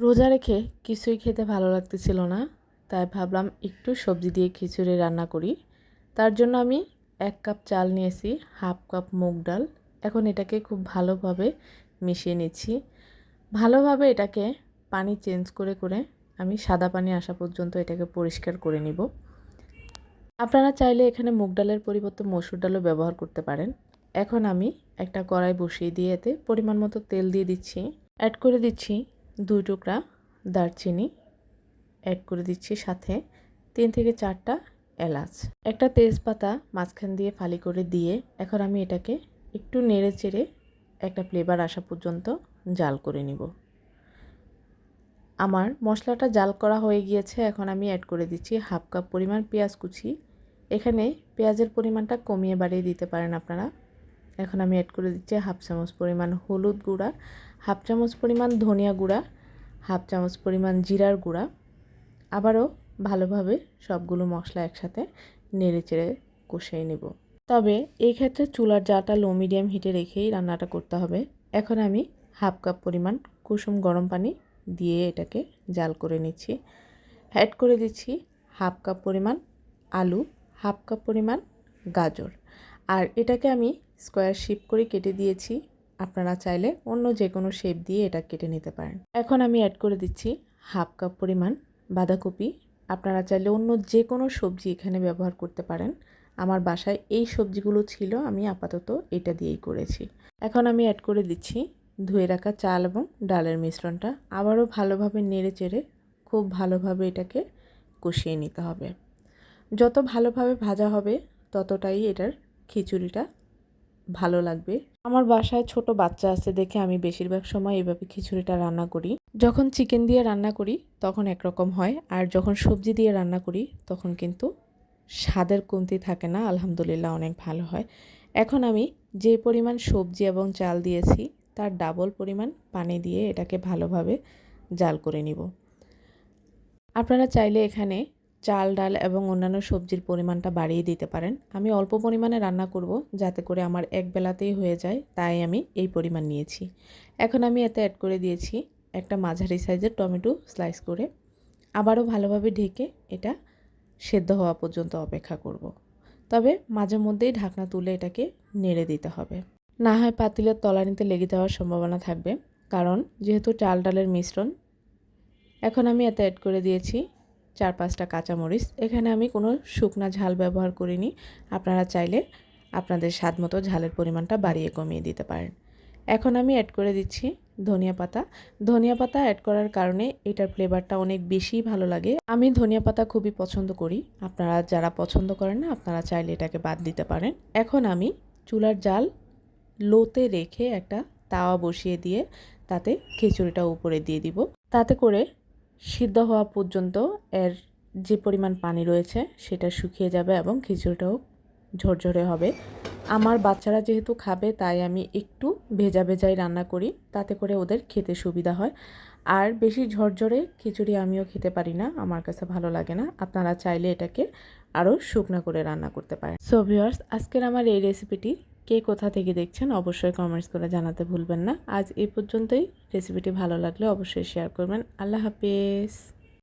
রোজা রেখে কিছুই খেতে ভালো লাগতেছিল না, তাই ভাবলাম একটু সবজি দিয়ে খিচুড়ি রান্না করি। তার জন্য আমি এক কাপ চাল নিয়েছি, হাফ কাপ মুগ ডাল। এখন এটাকে খুব ভালোভাবে মিশিয়ে নিচ্ছি। ভালোভাবে এটাকে পানি চেঞ্জ করে করে আমি সাদা পানি আসা পর্যন্ত এটাকে পরিষ্কার করে নিব। আপনারা চাইলে এখানে মুগ ডালের পরিবর্তে মসুর ডালও ব্যবহার করতে পারেন। এখন আমি একটা কড়াই বসিয়ে দিয়ে এতে পরিমাণ মতো তেল দিয়ে দিচ্ছি। অ্যাড করে দিচ্ছি দুই টুকরা দারচিনি অ্যাড করে দিচ্ছি সাথে তিন থেকে চারটা এলাচ। একটা তেজপাতা মাঝখান দিয়ে ফালি করে দিয়ে এখন আমি এটাকে একটু নেড়ে চেড়ে একটা ফ্লেভার আসা পর্যন্ত জাল করে নিব। আমার মশলাটা জাল করা হয়ে গিয়েছে, এখন আমি অ্যাড করে দিচ্ছি হাফ কাপ পরিমাণ পেঁয়াজ কুচি। এখানে পেঁয়াজের পরিমাণটা কমিয়ে বাড়িয়ে দিতে পারেন আপনারা। এখন আমি অ্যাড করে দিচ্ছি হাফ চামচ পরিমাণ হলুদ গুঁড়া, হাফ চামচ পরিমাণ ধনিয়া গুঁড়া, হাফ চামচ পরিমাণ জিরার গুঁড়া। আবারও ভালোভাবে সবগুলো মশলা একসাথে নেড়ে চেড়ে কষিয়ে নেব। তবে এই ক্ষেত্রে চুলার জাটা লো মিডিয়াম হিটে রেখেই রান্নাটা করতে হবে। এখন আমি হাফ কাপ পরিমাণ কুসুম গরম পানি দিয়ে এটাকে জাল করে নিচ্ছি। অ্যাড করে দিচ্ছি হাফ কাপ পরিমাণ আলু, হাফ কাপ পরিমাণ গাজর। আর এটাকে আমি স্কোয়ার শেপ করে কেটে দিয়েছি। আপনারা চাইলে অন্য যে কোনো শেপ দিয়ে এটা কেটে নিতে পারেন। এখন আমি অ্যাড করে দিচ্ছি হাফ কাপ পরিমাণ বাঁধাকপি। আপনারা চাইলে অন্য যে কোনো সবজি এখানে ব্যবহার করতে পারেন। আমার বাসায় এই সবজিগুলো ছিল, আমি আপাতত এটা দিয়েই করেছি। এখন আমি অ্যাড করে দিচ্ছি ধুয়ে রাখা চাল এবং ডালের মিশ্রণটা। আবারও ভালোভাবে নেড়ে চেড়ে খুব ভালোভাবে এটাকে কষিয়ে নিতে হবে। যত ভালোভাবে ভাজা হবে, ততটাই এটার খিচুড়িটা ভালো লাগবে। আমার বাসায় ছোট বাচ্চা আছে দেখে আমি বেশিরভাগ সময় এভাবে খিচুড়িটা রান্না করি। যখন চিকেন দিয়ে রান্না করি, তখন একরকম হয়। আর যখন সবজি দিয়ে রান্না করি, তখন কিন্তু স্বাদের কমতি থাকে না। আলহামদুলিল্লাহ অনেক ভালো হয়। এখন আমি যে পরিমাণ সবজি এবং চাল দিয়েছি, তার ডাবল পরিমাণ পানি দিয়ে এটাকে ভালোভাবে জাল করে নিব। আপনারা চাইলে এখানে চাল, ডাল এবং অন্যান্য সবজির পরিমাণটা বাড়িয়ে দিতে পারেন। আমি অল্প পরিমাণে রান্না করব যাতে করে আমার এক বেলাতেই হয়ে যায়, তাই আমি এই পরিমাণ নিয়েছি। এখন আমি এতে অ্যাড করে দিয়েছি একটা মাঝারি সাইজের টমেটো স্লাইস করে। আবারও ভালোভাবে ঢেকে এটা সেদ্ধ হওয়া পর্যন্ত অপেক্ষা করব। তবে মাঝে মধ্যেই ঢাকনা তুলে এটাকে নেড়ে দিতে হবে। না হয় পাতিলের তলানিতে লেগে যাওয়ার সম্ভাবনা থাকবে, কারণ যেহেতু চাল, ডালের মিশ্রণ, এখন আমি এতে অ্যাড করে দিয়েছি চার পাঁচটা কাঁচামরিচ। এখানে আমি কোনো শুকনা ঝাল ব্যবহার করিনি। আপনারা চাইলে আপনাদের স্বাদ মতো ঝালের পরিমাণটা বাড়িয়ে কমিয়ে দিতে পারেন। এখন আমি অ্যাড করে দিচ্ছি ধনিয়া পাতা। ধনিয়া পাতা অ্যাড করার কারণে এটার ফ্লেভারটা অনেক বেশি ভালো লাগে। আমি ধনিয়া পাতা খুবই পছন্দ করি। আপনারা যারা পছন্দ করেন না, আপনারা চাইলে এটাকে বাদ দিতে পারেন। এখন আমি চুলার জাল লোতে রেখে একটা তাওয়া বসিয়ে দিয়ে তাতে খিচুড়িটা উপরে দিয়ে দিব। তাতে করে সিদ্ধ হওয়া পর্যন্ত এর যে পরিমাণ পানি রয়েছে, সেটা শুকিয়ে যাবে এবং খিচুড়িটাও ঝরঝরে হবে। আমার বাচ্চারা যেহেতু খাবে, তাই আমি একটু ভেজা ভেজাই রান্না করি, তাতে করে ওদের খেতে সুবিধা হয়। আর বেশি ঝরঝরে খিচুড়ি আমিও খেতে পারি না, আমার কাছে ভালো লাগে না। আপনারা চাইলে এটাকে আরও শুকনা করে রান্না করতে পারেন। সো ভিওয়ার্স আজকের আমার এই রেসিপিটি কে কোথা থেকে দেখছেন অবশ্যই কমেন্টস করে জানাতে ভুলবেন না। আজ এই পর্যন্তই। রেসিপিটি ভালো লাগলে অবশ্যই শেয়ার করবেন। আল্লাহ হাফিজ।